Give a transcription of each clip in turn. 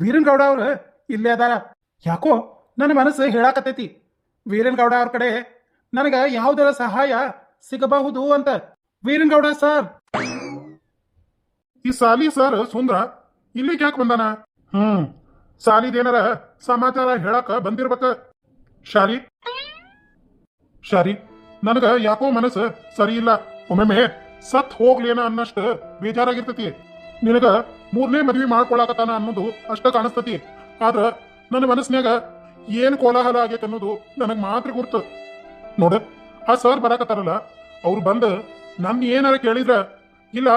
ವೀರನ್ ಗೌಡ ಅವ್ರು ಇಲ್ಲೇ ಅದಾರ. ಯಾಕೋ ನನ್ನ ಮನಸ್ಸು ಹೇಳಾಕತ್ತೈತಿ. ವೀರನ್ ಗೌಡ ಅವ್ರ ಕಡೆ ನನಗ ಯಾವುದರ ಸಹಾಯ ಸಿಗಬಹುದು ಅಂತ. ವೀರನ್ ಗೌಡ ಸರ್. ಈ ಸಾಲಿ ಸರ್ ಸುಂದ್ರ ಇಲ್ಲಿಗೆ ಯಾಕೆ ಬಂದಾನ? ಹ್ಮ್. ಸಾಲಿದೇನಾರ ಸಮಾಚಾರ ಹೇಳಕ ಬಂದಿರ್ಬೇಕ? ಶಾಲಿ. ಶಾರಿ ನನಗ ಯಾಕೋ ಮನಸ್ಸು ಸರಿ ಇಲ್ಲ. ಒಮ್ಮೊಮ್ಮೆ ಸತ್ ಹೋಗ್ಲೇನ ಅನ್ನಷ್ಟು ಬೇಜಾರಾಗಿರ್ತತಿ. ನಿನಗ ಮೂರನೇ ಮದ್ವಿ ಮಾಡ್ಕೊಳಕತ್ತಾನ ಅನ್ನೋದು ಅಷ್ಟ ಕಾಣಿಸ್ತತಿ. ಆದ್ರ ನನ್ನ ಮನಸ್ನ್ಯಾಗ ಏನ್ ಕೋಲಾಹಲ ಆಗೈತೆ ಅನ್ನೋದು ನನಗ್ ಮಾತ್ರ ಗುರ್ತು. ನೋಡ ಆ ಸರ್ ಬರಾಕತ್ತಾರಲ್ಲ ಅವ್ರು ಬಂದು ನನ್ ಏನಾರ ಕೇಳಿದ್ರ ಇಲ್ಲ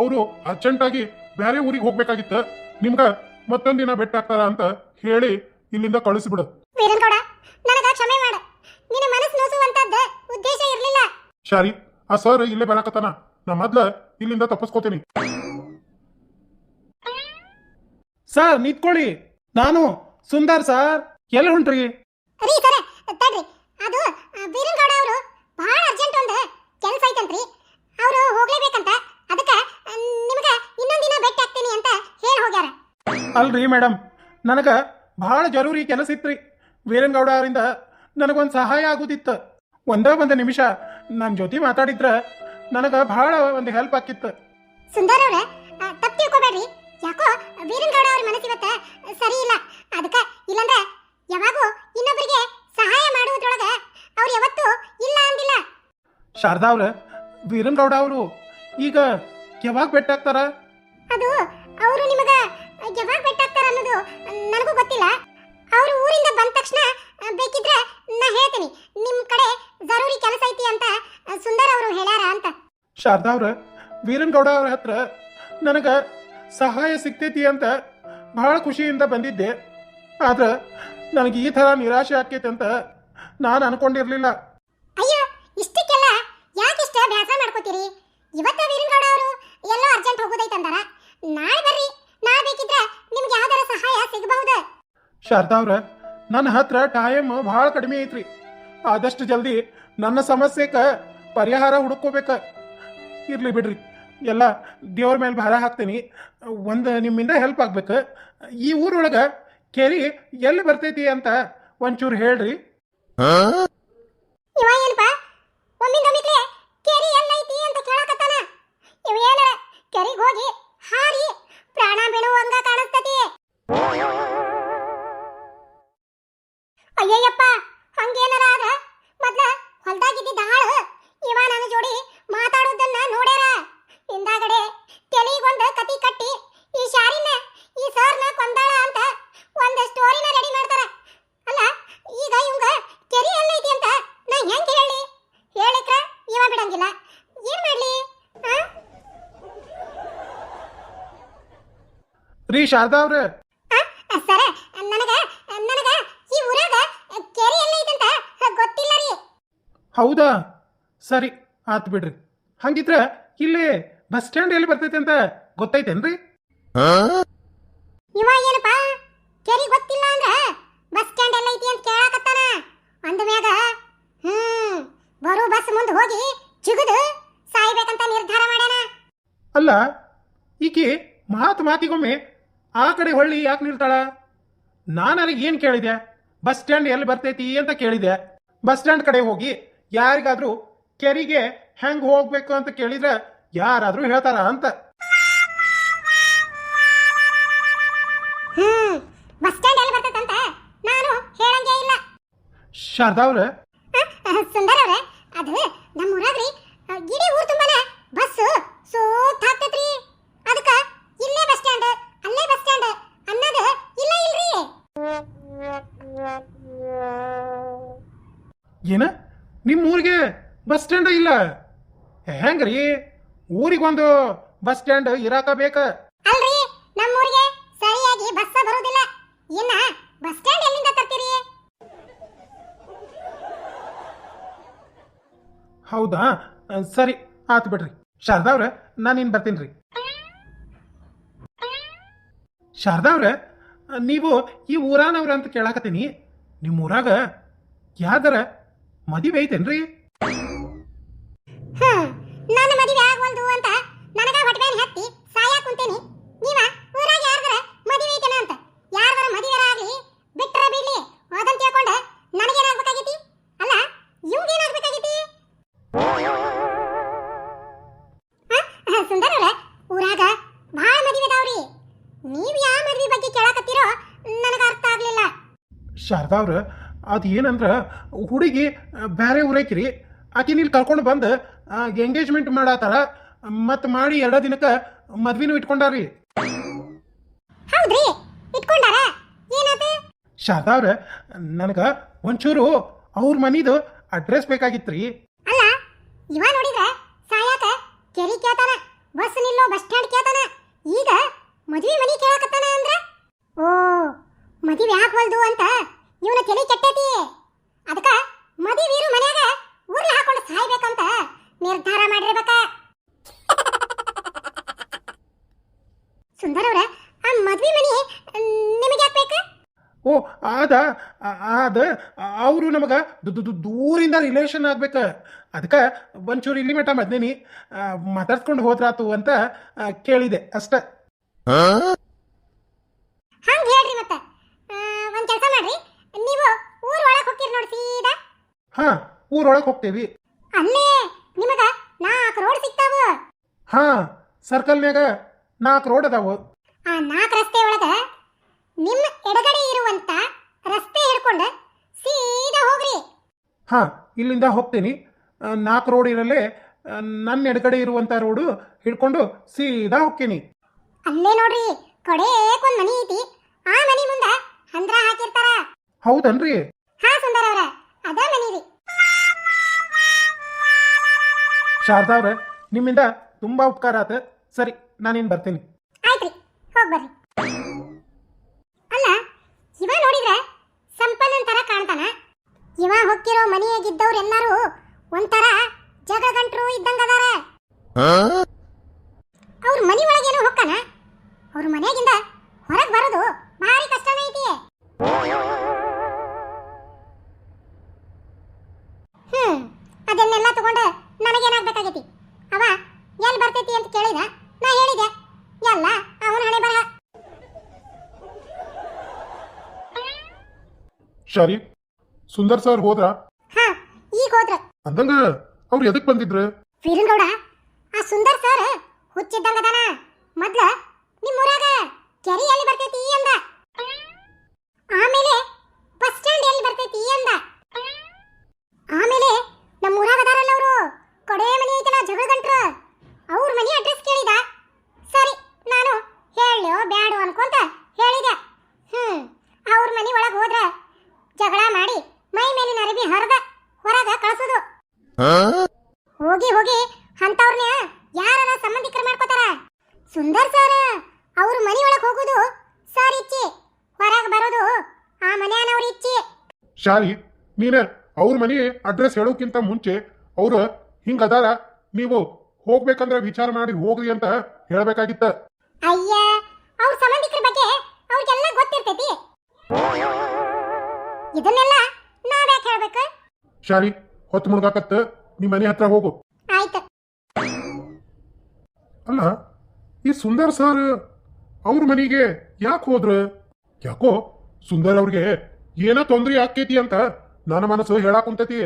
ಅವರು ಅರ್ಜೆಂಟಾಗಿ ಬೇರೆ ಊರಿಗೆ ಹೋಗ್ಬೇಕಾಗಿತ್ತ ನಿಮ್ಗ ದಿನ ಬೆಟ್ಟ ಆಗ್ತಾರ ಅಂತ ಹೇಳಿ ಇಲ್ಲಿಂದ ಕಳಿಸ್ಬಿಡು. ಶಾರಿ ಆ ಸರ್ ಇಲ್ಲೇ ಬರಾಕತ್ತಾನ. ನಾ ಮೊದ್ಲ ಇಲ್ಲಿಂದ ತಪ್ಪಿಸ್ಕೋತೀನಿ. ಸರ್ ನಿಂತ್ಕೊಳ್ಳಿ. ನಾನು ಸುಂದರ್ ಸರ್. ಎಲ್ಲಿ ಹೊಂಟ್ರಿ? ರೀ ಸರ ತಡ್ರಿ. ಅದು ವೀರನ್ಗೌಡ ಅವರು ಬಹಳ ಅರ್ಜೆಂಟ್ ಒಂದು ಕೆಲಸ ಐತಂತ್ರಿ. ಅವರು ಹೋಗ್ಲೇಬೇಕಂತ. ನಿಮಗೆ ಇನ್ನೊಂದು ದಿನ ಭೇಟಿ ಆಗ್ತೀನಿ ಅಂತ ಹೇಳಿ ಹೋಗ್ಯಾರ. ಅಲ್ರಿ ಮೇಡಮ್ ನನಗ ಬಹಳ ಜರೂರಿ ಕೆಲಸ ಇತ್ರಿ. ವೀರನ್ಗೌಡ ಅವರಿಂದ ನನಗೊಂದು ಸಹಾಯ ಆಗುದಿತ್ತು. ಒಂದೇ ಒಂದು ನಿಮಿಷ ನನ್ನ ಜೊತೆ ಮಾತಾಡಿದ್ರ ನನಗ ಬಹಳ ಒಂದು ಹೆಲ್ಪ್ ಆಕಿತ್ತು ಸುಂದರ್ ಅವ್ರೆ ತಪ್ಪು ತಿಳ್ಕೊಬೇಡ್ರಿ. ಯಾಕೋ ವೀರನ್ಗೌಡ ಅವ್ರ ಮನಸ್ಸು ಇವತ್ತ ಸರಿ ಇಲ್ಲ. ಅದಕ್ಕೆ ಇಲ್ಲಂದ್ರೆ ಯಾವಾಗೂ ಇನ್ನೊಬ್ಬರಿಗೆ ಸಹಾಯ ಮಾಡುವುದ್ರೊಳಗೆ ಅವ್ರು ಯಾವತ್ತೂ ಇಲ್ಲ ಅಂದಿಲ್ಲ. ಶಾರದಾ ಅವ್ರ ವೀರನ್ ಗೌಡ ಅವರು ಈಗ ಯಾವಾಗ ಭೇಟಾಗ್ತಾರ ಅದು ಅವರು ನಿಮಗ ಯಾವಾಗ ಭೇಟಾಗ್ತಾರ ಅನ್ನೋದು ನನಗೂ ಗೊತ್ತಿಲ್ಲ. ಅವರು ಊರಿಂದ ಬಂದ ತಕ್ಷಣ ಬೇಕಿದ್ರೆ ನಾ ಹೇಳ್ತೀನಿ. ನಿಮ್ಮ ಕಡೆ ಜರೂರಿ ಕೆಲಸ ಐತಿ ಅಂತ ಸುಂದರ ಅವರು ಹೇಳ್ಯಾರ ಅಂತ. ಶಾರದಾ ಅವ್ರ ವೀರನ್ ಗೌಡ ಅವ್ರ ಹತ್ರ ನನಗ ಸಹಾಯ ಸಿಗ್ತೈತಿ ಅಂತ ಬಹಳ ಖುಷಿಯಿಂದ ಬಂದಿದ್ದೆ. ಆದ್ರೆ ನನಗೆ ಈ ಥರ ನಿರಾಶೆ ಆಕೈತೆ ಅಂತ ನಾನು ಅನ್ಕೊಂಡಿರ್ಲಿಲ್ಲ. ಅಯ್ಯೋ ಇಷ್ಟಕ್ಕೆಲ್ಲ ಯಾಕಿಷ್ಟ ಬ್ಯಾಸ ಮಾಡ್ಕೋತೀರಿ? ಇವತ್ತ ವೀರಗೌಡ ಅವರು ಎಲ್ಲೋ ಅರ್ಜೆಂಟ್ ಹೋಗೋದೈತೆ ಅಂದಾರ? ನಾಳೆ ಬರ್ರಿ ನಾಳೆ ಬೇಕಿದ್ರೆ ನಿಮ್ಗೆ ಯಾವ್ದಾರ ಸಹಾಯ ಸಿಗಬಹುದು? ಶಾರದಾ ಅವ್ರ ನನ್ನ ಹತ್ರ ಟೈಮ್ ಭಾಳ ಕಡಿಮೆ ಐತ್ರಿ. ಆದಷ್ಟು ಜಲ್ದಿ ನನ್ನ ಸಮಸ್ಯೆಕ ಪರಿಹಾರ ಹುಡುಕೋಬೇಕ ಇರ್ಲಿ ಬಿಡ್ರಿ. ಎಲ್ಲ ದೇವ್ರ ಮೇಲೆ ಭಾರ ಹಾಕ್ತೀನಿ. ಒಂದು ನಿಮ್ಮಿಂದ ಹೆಲ್ಪ್ ಆಗ್ಬೇಕು. ಈ ಊರೊಳಗೆ ಕೇರಿ ಎಲ್ಲಿ ಬರ್ತೈತಿ ಅಂತ ಒಂಚೂರು ಹೇಳ್ರಿ ಇವ ಏನಪ್ಪ ಒಮ್ಮಿಂದೊಮ್ಮಿಗ್ಲೆ ಕೆರಿ ಎಲ್ಲೈತಿ ಅಂತ ಕೇಳಕತ್ತಾನ ಇವ ಏನ ಕೆರಿಗ್ ಹೋಗಿ ಹಾರಿ ಪ್ರಾಣ ಬೀಳುವಂಗ ಕಾಣಿಸ್ತತಿ ಅಯ್ಯಯ್ಯಪ್ಪ ಹಂಗೇನಾರ ಆದ್ರ ಮೊದ್ಲ ಹೊಲ್ದಾಗಿದ್ದಿದ್ದ ಹಾಳು ಇವ ನನ್ನ ಜೋಡಿ ಮಾತಾಡೋದನ್ನ ನೋಡ್ಯಾರ ಹಿಂದಾಗಡೆ ತೆಲಿಗೊಂದು ಕತಿ ಕಟ್ಟಿ ಈ ಶಾರಿನ ಈ ಸರ್ನ ಕೊಂದಾಳ ಅಂತ ಒಂದ್ ಸ್ಟೋರಿನ ರೆಡಿ ಮಾಡ್ತಾರ ಅಲ್ಲ ಈಗ ಇವಂಗ ಕೆರಿ ಎಲ್ಲೈತಿ ಅಂತ ನಾ ಹೆಂಗ್ ಹೇಳಿ ಹೇಳಿಕ್ರ ಇವ ಬಿಡಂಗಿಲ್ಲ ಏನ್ ಮಾಡ್ಲಿ ಆ? ರೀ ಶಾರದಾ ಅವ್ರ. ಆ, ಸರ ನನಗ ನನಗ ಈ ಊರಾಗ ಕೆರಿ ಎಲ್ಲೈತಿ ಅಂತ ಗೊತ್ತಿಲ್ಲ ರೀ. ಹೌದಾ? ಸರಿ ಆತ್ ಬಿಡ್ರಿ. ಹಂಗಿದ್ರ ಇಲ್ಲಿ ಬಸ್ ಸ್ಟ್ಯಾಂಡ್ ಎಲ್ಲಿ ಬರ್ತೈತೆ ಅಂತ ಗೊತ್ತೈತೇನ್ರಿ? ಇವ ಏನಪ್ಪ? ಕೆರಿ ಗೊತ್ತಿಲ್ಲ ಅಂದ್ರ ಬಸ್ ಸ್ಟ್ಯಾಂಡ್ ಎಲ್ಲೈತಿ ಅಂತ ಕೇಳಾಕತ್ತಾನ. ಅಂದ ಮ್ಯಾಗ ಹ್ಮ್ ಬರೋ ಬಸ್ ಮುಂದೆ ಹೋಗಿ ಜಿಗಿದು ಸಾಯ್ಬೇಕಂತ ನಿರ್ಧಾರ ಮಾಡ್ಯಾನ. ಅಲ್ಲ ಈಕಿ ಮಾತು ಮಾತಿಗೊಮ್ಮೆ ಆ ಕಡೆ ಹೊಳ್ಳಿ ಯಾಕೆ ನಿಲ್ತಾಳ? ನಾನು ಅಲ್ಲಿಗೆ ಏನು ಕೇಳಿದೆ? ಬಸ್ ಸ್ಟ್ಯಾಂಡ್ ಎಲ್ಲಿ ಬರ್ತೈತಿ ಅಂತ ಕೇಳಿದೆ. ಬಸ್ ಸ್ಟ್ಯಾಂಡ್ ಕಡೆ ಹೋಗಿ ಯಾರಿಗಾದ್ರೂ ಕೆರಿಗೆ ಹೆಂಗೆ ಹೋಗ್ಬೇಕು ಅಂತ ಕೇಳಿದ್ರೆ ಯಾರಾದರೂ ಹೇಳ್ತಾರ ಅಂತ. ಬಸ್ ಸ್ಟ್ಯಾಂಡ್ ಎಲ್ಲಿ ಬರ್ತದಂತ ನಾನು ಹೇಳಂಗೇ ಇಲ್ಲ. ಶಾರದಾ ಅವ್ರೆ. ಸುಂದರ ಅವ್ರೆ ಅದು ನಮ್ಮ ಊರಾಗ್ರಿ ನಿಮ್ಮ ಊರಿಗೆ ಬಸ್ ಸ್ಟ್ಯಾಂಡ್ ಇಲ್ಲ. ಹೆಂಗ್ರಿ? ಊರಿಗೊಂದು ಬಸ್ ಸ್ಟ್ಯಾಂಡ್ ಇರಾಕ ಬೇಕ ಅಲ್ರಿ ಸರಿಯಾಗಿ ಬಸ್ ಇನ್ನ ಬಸ್ ಸ್ಟ್ಯಾಂಡ್ ಎಲ್ಲಿಂದ ತರ್ತೀರಿ? ಹೌದಾ? ಸರಿ ಆತು ಬಿಡ್ರಿ. ಶಾರದಾ ಅವ್ರ ನಾನು ಇನ್ ಬರ್ತೀನಿ ರೀ ಶಾರದಾ ಅವ್ರ ನೀವು ಈ ಊರಾನವ್ರ ಅಂತ ಕೇಳಾಕತ್ತೀನಿ. ನಿಮ್ಮ ಊರಾಗ ಯಾವ್ದಾರ ಮದುವೆ ಹಾ ನನ್ನ ಮದುವೆ ಆಗುವಂದು ಅಂತ ನನಗ ಹೊಟ್ಟೆನ ಹತ್ತಿ ಸಾಯಾ ಕುಂತೇನಿ. ನೀವ ಊರಾಗ ಯಾರ್ದರ ಮದುವೆ ಐತೇನ ಅಂತ? ಯಾರ್ದರ ಮದುವೆ ಆಗ್ಲಿ ಬಿಟ್ರ ಬಿಡ್ಲಿ ಹೋದಂತ ತಿಳ್ಕೊಂಡ ನನಗೇನಾಗ್ಬೇಕಾಗೈತಿ? ಅಲ್ಲ ಹಾ ಸುಂದರ ಊರಾಗ ಭಾಳ ಮದುವೆ ಅದಾವ್ರಿ. ನೀವು ಯಾವ ಮದುವೆ ಬಗ್ಗೆ ಕೇಳಾಕತ್ತೀರೋ ನನಗೆ ಅರ್ಥ ಆಗ್ಲಿಲ್ಲ. ಶಾರದಾ ಅದು ಏನಂದ್ರೆ ಹುಡುಗಿ ಬೇರೆ ಊರೈಕ್ರಿ ಆಕಿನ ಇಲ್ಲಿ ಕರ್ಕೊಂಡು ಬಂದು ಎಂಗೇಜ್ಮೆಂಟ್ ಮಾಡತ್ತಾರ ಮತ್ತು ಮಾಡಿ ಎರಡ ದಿನಕ್ಕೆ ಮದ್ವಿನೂ ಇಟ್ಕೊಂಡಾರಿ. ಶಾರದಾವ್ರ ನನಗೆ ಒಂಚೂರು ಅವ್ರ ಮನಿದು ಅಡ್ರೆಸ್ ಬೇಕಾಗಿತ್ರಿ. ಅಲ್ಲ ಇವ ನೋಡಿದ್ರೆ ಸಾಯಾಕ ಕೆರಿ ಕೇತಾನ ಬಸ್ ನಿಲ್ಲೋ ಬಸ್ ಸ್ಟ್ಯಾಂಡ್ ಕೇತಾನ ಈಗ ಮದುವೆ ಮನಿ ಕೇಳಕತ್ತಾನ ಅಂದ್ರೆ? ಓ ಮದುವೆ ಬಲ್ದು ಅಂತ ಇವನ ತಲೆ ಕೆಟ್ಟೈತಿ ಅದಕ್ಕ ಮದುವೀರು ಮನ್ಯಾಗ ಉರ್ಲ್ ಹಾಕೊಂಡು ಸಾಯ್ಬೇಕಂತ ನಿರ್ಧಾರ ಮಾಡಿರ್ಬೇಕ. ಸುಂದರವ್ರ ಆ ಮದ್ವಿ ಮನಿ ನಿಮಗೆ ಯಾಕೆ ಬೇಕು? ಓ ಆದ ಆದ ಅವರು ನಮಗೆ ದೂರಿಂದ ರಿಲೇಷನ್ ಆಗ್ಬೇಕು. ಅದಕ್ಕೆ ಒಂಚೂರು ಇಲ್ಲಿ ಮಟ್ಟ ಬಂದೇನಿ ಮಾತಾಡ್ಸ್ಕೊಂಡು ಹೋದ್ರಾತು ಅಂತ ಕೇಳಿದೆ ಅಷ್ಟೇ ಹಂಗ ಹೇಳ್ರಿ ಮತ್ತ ಆ, ಒಂದ್ ಕೆಲಸ ಮಾಡ್ರಿ ನೀವು ಊರ್ ಒಳಗ್ ಹೋಗ್ತೀರಿ ನೋಡಿ ಸೀದಾ ಹಾಂ ಊರೊಳಗೆ ಹೋಗ್ತೇವಿ. ಅಲ್ಲೇ ನಿಮಗ ನಾಲ್ಕು ರೋಡ್ ಸಿಗ್ತಾವ. ಹಾಂ ಸರ್ಕಲ್ನ್ಯಾಗ ನಾಲ್ಕು ರೋಡ್ ಅದಾವು. ಆ ನಾಲ್ಕು ರಸ್ತೆ ಒಳಗ ನಿಮ್ಮ ಎಡಗಡೆ ಇರುವಂತ ರಸ್ತೆ ಹಿಡ್ಕೊಂಡು ಸೀದಾ ಹೋಗ್ರಿ. ಹಾ ಇಲ್ಲಿಂದ ಹೋಗ್ತೀನಿ. ನಾಲ್ಕು ರೋಡ್ ಇರಲ್ಲೇ ನನ್ನ ಎಡಗಡೆ ಇರುವಂತ ರೋಡು ಹಿಡ್ಕೊಂಡು ಸೀದಾ ಹೋಗ್ತೀನಿ. ಅಲ್ಲೇ ನೋಡ್ರಿ ಕಡೇಕೊಂದ್ ಮನಿ ಐತಿ. ಆ ಮನಿ ಮುಂದ ಹಂದ್ರ ಹಾಕಿರ್ತಾರ. ಹೌದನ್ರಿ? ಹಾ ಸುಂದರ ಅವರ ಅದ ಮನಿ ರೀ ಶಾರದಾವ್ರೆ ನಿಮ್ಮಿಂದ ತುಂಬಾ ಉಪಕಾರ ಆತ ಸರಿ ನಾನೇನ್ ಬರ್ತೀನಿ. ಆಯ್ತ್ರಿ ಹೋಗಿ ಬರ್ರಿ. ಅಲ್ಲ ಇವ ನೋಡಿದ್ರೆ ಸಂಪನ್ನನ್ ತರ ಕಾಣ್ತಾನ? ಇವ ಹೊಕ್ಕಿರೋ ಮನೆಯಾಗಿದ್ದವ್ರು ಎಲ್ಲಾರು ಒಂಥರ ಜಗಳ ಗಂಟ್ರು ಇದ್ದಂಗದಾರ ಅವ್ರ ಮನಿ ಒಳಗೇನೋ ಹೊಕ್ಕನ ಅವ್ರ ಮನೆಯಾಗಿಂದ ಹೊರಗ್ ಬರೋದು ಭಾರಿ ಕಷ್ಟನೇ ಐತಿ ಹ್ಮ್ ಅದನ್ನೆಲ್ಲ ತಗೊಂಡ ನನಗೇನಾಗ್ಬೇಕಾಗೈತಿ ಅವ ಎಲ್ಲಿ ಬರ್ತೈತಿ ಅಂತ ಕೇಳಿದ ನಾ ಹೇಳಿದೆ ಎಲ್ಲ ಅವನ ಹಣೆ ಬರಹ ಶಾರಿ ಸುಂದರ್ ಸರ್ ಹೋದ್ರ? ಹಾ ಈಗ ಹೋದ್ರೆ. ಅಂದಂಗ ಅವ್ರು ಎದಕ್ ಬಂದಿದ್ರು? ವೀರನ್ಗೌಡ ಆ ಸುಂದರ್ ಸರ್ ಹುಚ್ಚಿದ್ದಂಗದಾನ. ಮೊದ್ಲ ನಿಮ್ಮೂರಾಗ ಕೆರೆ ಎಲ್ಲಿ ಬರ್ತೈತಿ ಅಂದ. ಆಮೇಲೆ ಬಸ್ ಸ್ಟ್ಯಾಂಡ್ ಎಲ್ಲಿ ಬರ್ತೈತಿ ಅಂದ. ಆಮೇಲೆ ನಮ್ಮ ಊರಾಗ ಅದಾರಲ್ಲ ಅವರು. ಕೊಡೆ ಮನೆ ಐತಲ್ಲ ಜಗಳ ಗಂಟ್ರ ಅವ್ರ ಮನೆ ಅಡ್ರೆಸ್ ಕೇಳಿದ ಸರಿ ನಾನು ಹೇಳೋ ಬ್ಯಾಡು ಅನ್ಕೊಂತ ಹೇಳಿದೆ ಹ್ಮ್ ಅವ್ರ ಮನೆ ಒಳಗೆ ಹೋದ್ರ ಜಗಳ ಮಾಡಿ ಮೈ ಮೇಲಿನ ಅರಿವಿ ಹರಿದ ಹೊರಗ ಕಳ್ಸೋದು ಹೋಗಿ ಹೋಗಿ. ಅಂತವ್ರನ್ನ ಯಾರ ಸಂಬಂಧಿಕರ ಮಾಡ್ಕೋತಾರ? ಸುಂದರ್ ಸರ್ ಅವ್ರ ಮನಿ ಒಳಗ್ ಹೋಗೋದು ಸರ್ ಇಚ್ಚಿ. ಹೊರಗ್ ಬರೋದು ಆ ಮನ್ಯಾನವ್ರ ಇಚ್ಚಿ. ಶಾರಿ ನೀನ ಅವ್ರ ಮನೆ ಅಡ್ರೆಸ್ ಹೇಳೋಕ್ಕಿಂತ ಮುಂಚೆ ಅವ್ರು ಹಿಂಗ ಅದಾರ ನೀವು ಹೋಗ್ಬೇಕಂದ್ರೆ ವಿಚಾರ ಮಾಡಿ ಹೋಗ್ರಿ ಅಂತ ಹೇಳಬೇಕಾಗಿತ್ತ. ಅಯ್ಯ ಅವ್ರ ಸಂಬಂಧಿಕರ ಬಗ್ಗೆ ಅವ್ರಿಗೆಲ್ಲ ಗೊತ್ತಿರ್ತೈತಿ. ಇದನ್ನೆಲ್ಲ ನಾವ್ಯಾಕೆ ಹೇಳ್ಬೇಕು? ಶಾರಿ ಹೊತ್ತು ಮುಳುಗಾಕತ್ತ ನಿಮ್ಮ ಮನೆ ಹತ್ರ ಹೋಗು. ಆಯ್ತು. ಅಲ್ಲ ಈ ಸುಂದರ್ ಸರ್ ಅವ್ರ ಮನೆಗೆ ಯಾಕೆ ಹೋದ್ರ? ಯಾಕೋ ಸುಂದರ್ ಅವ್ರಿಗೆ ಏನೋ ತೊಂದ್ರೆ ಆಕೈತಿ ಅಂತ ನನ್ನ ಮನಸ್ಸು ಹೇಳಾಕ್ ಕುಂತೈತಿ.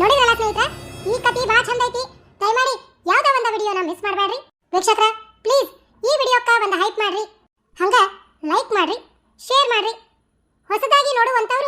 ನೋಡಿದ್ರಲ್ಲ ಸ್ನೇಹಿತರೆ ಈ ಕತಿ ಬಾ ಚಂದ ಐತಿ. ದಯಮಾಡಿ ಯಾವ್ದೋ ಒಂದು ವಿಡಿಯೋನ ಮಿಸ್ ಮಾಡಬೇಡ್ರಿ. ವೀಕ್ಷಕರ ಪ್ಲೀಸ್ ಈ ವಿಡಿಯೋಕ್ಕ ಒಂದು ಹೈಪ್ ಮಾಡ್ರಿ. ಹಂಗ ಲೈಕ್ ಮಾಡ್ರಿ ಶೇರ್ ಮಾಡ್ರಿ. ಹೊಸದಾಗಿ ನೋಡುವಂತವರು